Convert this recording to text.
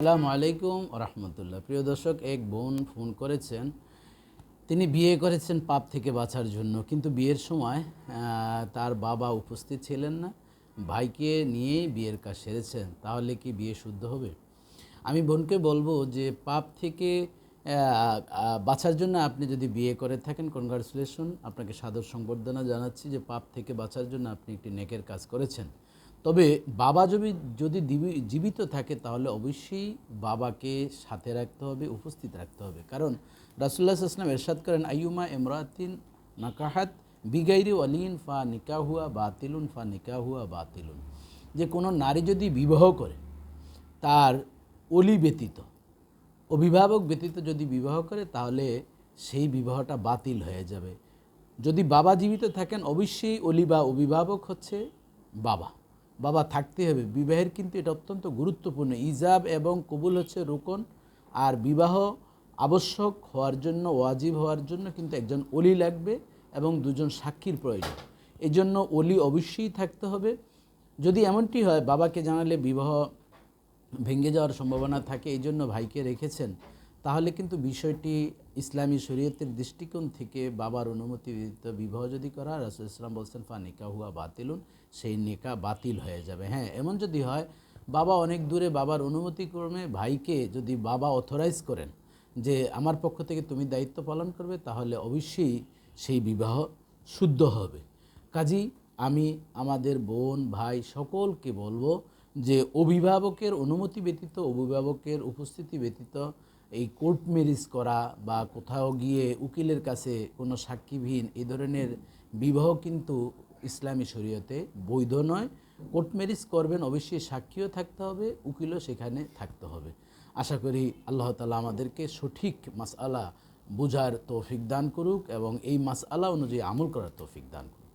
আসসালামু আলাইকুম রহমতুল্লাহ প্রিয় দর্শক, এক বোন ফোন করেছেন। তিনি বিয়ে করেছেন পাপ থেকে বাঁচার জন্য। কিন্তু বিয়ের সময় তার বাবা উপস্থিত ছিলেন না। ভাইকে নিয়েই বিয়ের কাজ সেরেছেন। তাহলে কি বিয়ে শুদ্ধ হবে? আমি বোনকে বলব যে, পাপ থেকে বাঁচার জন্য আপনি যদি বিয়ে করে থাকেন কনগ্রাচুলেশন আপনাকে সাদর সংবর্ধনা জানাচ্ছি যে, পাপ থেকে বাঁচার জন্য আপনি একটি নেকের কাজ করেছেন। তবে বাবা যদি যদি জীবিত থাকে, তাহলে অবশ্যই বাবাকে সাথে রাখতে হবে, উপস্থিত রাখতে হবে। কারণ রাসুল্লাহ ইসলাম এরশাদ করেন, আইয়ুমা এমরাতিন নাকাহাত বিগাইরি অলিন ফা নিকাহুয়া বাতিলুন, ফা নিকাহুয়া বাতিলুন। যে কোনো নারী যদি বিবাহ করে, তার অলি ব্যতীত, অভিভাবক ব্যতীত যদি বিবাহ করে, তাহলে সেই বিবাহটা বাতিল হয়ে যাবে। যদি বাবা জীবিত থাকেন, অবশ্যই অলি বা অভিভাবক হচ্ছে বাবা। বাবা থাকতে হবে। বিবাহের কিন্তু এটা অত্যন্ত গুরুত্বপূর্ণ। ইজাব এবং কবুল হচ্ছে রোকন। আর বিবাহ আবশ্যক হওয়ার জন্য, ওয়াজিব হওয়ার জন্য কিন্তু একজন অলি লাগবে এবং দুজন সাক্ষীর প্রয়োজন। এই জন্য অলি অবশ্যই থাকতে হবে। যদি এমনটি হয়, বাবাকে জানালে বিবাহ ভেঙে যাওয়ার সম্ভাবনা থাকে এই জন্য ভাইকে রেখেছেন। তাহলে কিন্তু বিষয়টি ইসলামী শরীয়তের দৃষ্টিকোণ থেকে বাবার অনুমতি বিবাহ যদি করা রাসুল ইসলাম বলছেন, ফা নিকা হুয়া বাতিলুন সেই নিকা বাতিল হয়ে যাবে। হ্যাঁ এমন যদি হয়, বাবা অনেক দূরে বাবার অনুমতি ক্রমে ভাইকে যদি বাবা অথরাইজ করেন যে, আমার পক্ষ থেকে তুমি দায়িত্ব পালন করবে, তাহলে অবশ্যই সেই বিবাহ শুদ্ধ হবে। কাজী, আমি আমাদের বোন, ভাই সকলকে বলব যে, অভিভাবকের অনুমতি ব্যতীত, অভিভাবকের উপস্থিতি ব্যতীত এই কোর্ট ম্যারেজ করা বা কোথাও গিয়ে উকিলের কাছে কোনো সাক্ষীবিহীন এই ধরনের বিবাহ কিন্তু ইসলামী শরীয়তে বৈধ নয়। কোর্ট ম্যারেজ করবেন, অবশ্যই সাক্ষীও থাকতে হবে, উকিলও সেখানে থাকতে হবে। আশা করি আল্লাহ তালা আমাদেরকে সঠিক মাসআলা বুঝার তৌফিক দান করুক এবং এই মাসআলা অনুযায়ী আমল করার তৌফিক দান করুক।